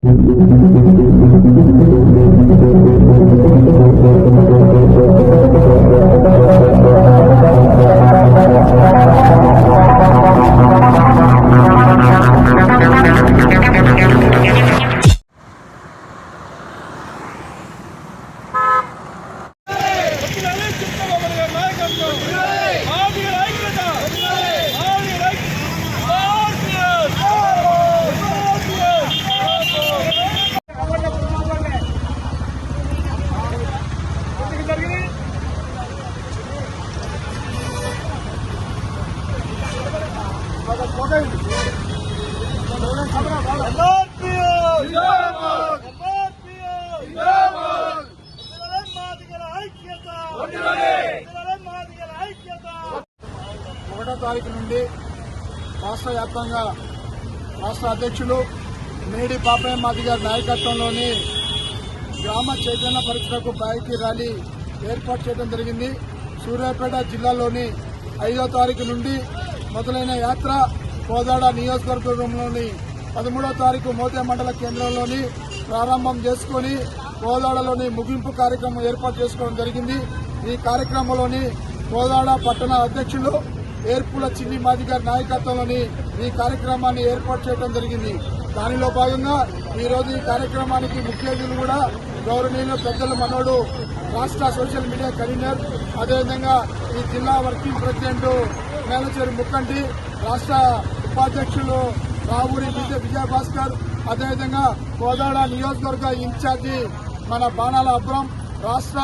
よろしくお願いします。ఒకటో తారీఖు నుండి రాష్ట్ర వ్యాప్తంగా రాష్ట్ర అధ్యక్షులు మేడి పాపయ్య మాది గారి నాయకత్వంలోని గ్రామ చైతన్య పరీక్షలకు బైక్ ర్యాలీ ఏర్పాటు చేయడం జరిగింది. సూర్యాపేట జిల్లాలోని ఐదో తారీఖు నుండి మొదలైన యాత్ర కోదాడ నియోజకవర్గంలోని పదమూడో తారీఖు మోతే మండల కేంద్రంలోని ప్రారంభం చేసుకుని కోదాడలోని ముగింపు కార్యక్రమం ఏర్పాటు చేసుకోవడం జరిగింది. ఈ కార్యక్రమంలోని కోదాడ పట్టణ అధ్యక్షులు ఏర్పుల చిన్ని మాది గారి నాయకత్వంలోని ఈ కార్యక్రమాన్ని ఏర్పాటు చేయడం జరిగింది. దానిలో భాగంగా ఈరోజు ఈ కార్యక్రమానికి ముఖ్య అతిథులు కూడా గౌరవనీయులు పెద్దల మనోడు రాష్ట్ర సోషల్ మీడియా కన్వీనర్ అదేవిధంగా ఈ జిల్లా వర్కింగ్ ప్రెసిడెంట్ మేనేజర్ ముక్కంటి రాష్ట్ర ఉపాధ్యక్షులు రావూరి విజయ విజయభాస్కర్ అదేవిధంగా కోదాడ నియోజకవర్గ ఇన్ఛార్జి మన బాణాల అబ్రం రాష్ట్ర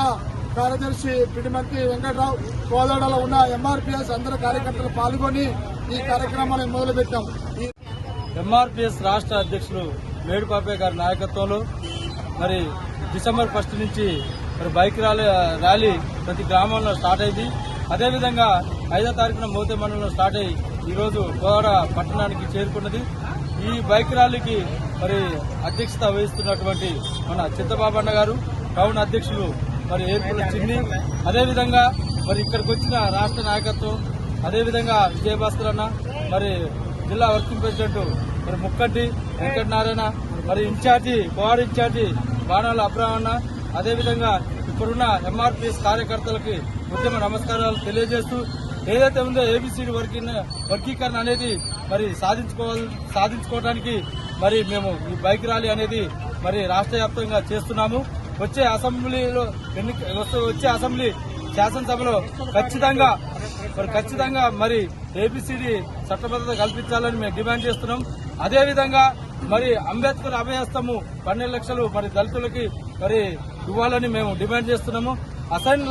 కార్యదర్శి పిడిమంతి వెంకట్రావు కోదాడలో ఉన్న ఎంఆర్పీఎస్ అందరు కార్యకర్తలు పాల్గొని ఈ కార్యక్రమాన్ని మొదలుపెట్టాం. ఎంఆర్పిఎస్ రాష్ట్ర అధ్యక్షులు మేడుపాపే గారి నాయకత్వంలో మరి డిసెంబర్ ఫస్ట్ నుంచి మరి బైక్ ర్యాలీ ర్యాలీ ప్రతి గ్రామంలో స్టార్ట్ అయింది. అదేవిధంగా ఐదో తారీఖున మోతే మండలంలో స్టార్ట్ అయ్యి ఈరోజు కోదాడ పట్టణానికి చేరుకున్నది. ఈ బైక్ ర్యాలీకి మరి అధ్యక్షత వహిస్తున్నటువంటి మన చిత్తబాబన్న గారు టౌన్ అధ్యక్షులు మరి ఏర్పుల చిన్ని. అదేవిధంగా మరి ఇక్కడికి వచ్చిన రాష్ట్ర నాయకత్వం అదేవిధంగా విజయభాస్కర్ అన్న మరి జిల్లా వర్కింగ్ ప్రెసిడెంట్ మరి ముక్కంటి వెంకటనారాయణ మరి ఇన్ఛార్జి కోఆర్ ఇన్ఛార్జి బాణాల అబ్రాహ్మణ అదేవిధంగా ఇప్పుడున్న ఎంఆర్పీఎస్ కార్యకర్తలకి ఉద్యమ నమస్కారాలు తెలియజేస్తూ ఏదైతే ఉందో ఏబిసిడి వర్కింగ్ వర్గీకరణ అనేది మరి సాధించుకోవాలి సాధించుకోవడానికి మరి మేము ఈ బైక్ ర్యాలీ అనేది మరి రాష్ట్ర వ్యాప్తంగా చేస్తున్నాము. వచ్చే అసెంబ్లీలో ఎన్నిక వచ్చే అసెంబ్లీ శాసనసభలో ఖచ్చితంగా మరి ఖచ్చితంగా మరి ఏబిసిడి చట్టబద్ధత కల్పించాలని మేము డిమాండ్ చేస్తున్నాం. అదేవిధంగా మరి అంబేద్కర్ అభయస్తము పన్నెండు లక్షలు మరి దళితులకి మరి ఇవ్వాలని మేము డిమాండ్ చేస్తున్నాము. అసైన్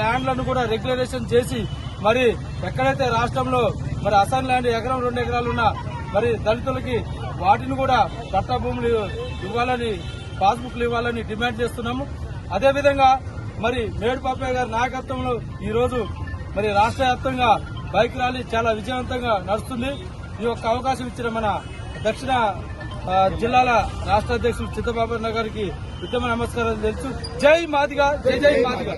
ల్యాండ్లను కూడా రెగ్యులరేషన్ చేసి మరి ఎక్కడైతే రాష్ట్రంలో మరి అసైన్ ల్యాండ్ ఎకరం రెండు ఎకరాలు ఉన్న మరి దళితులకి వాటిని కూడా పట్టా భూములు ఇవ్వాలని పాస్బుక్లు ఇవ్వాలని డిమాండ్ చేస్తున్నాము. అదేవిధంగా మరి మేడిపాపయ్య గారి నాయకత్వంలో ఈరోజు మరి రాష్ట్ర వ్యాప్తంగా బైక్ ర్యాలీ చాలా విజయవంతంగా నడుస్తుంది. ఈ యొక్క అవకాశం ఇచ్చిన మన దక్షిణ జిల్లాల రాష్ట్ర అధ్యక్షుడు చిత్తబాబు గారికి ఉత్తమ నమస్కారం తెలుసు. జై మాదిగా జై జై మాదిగా.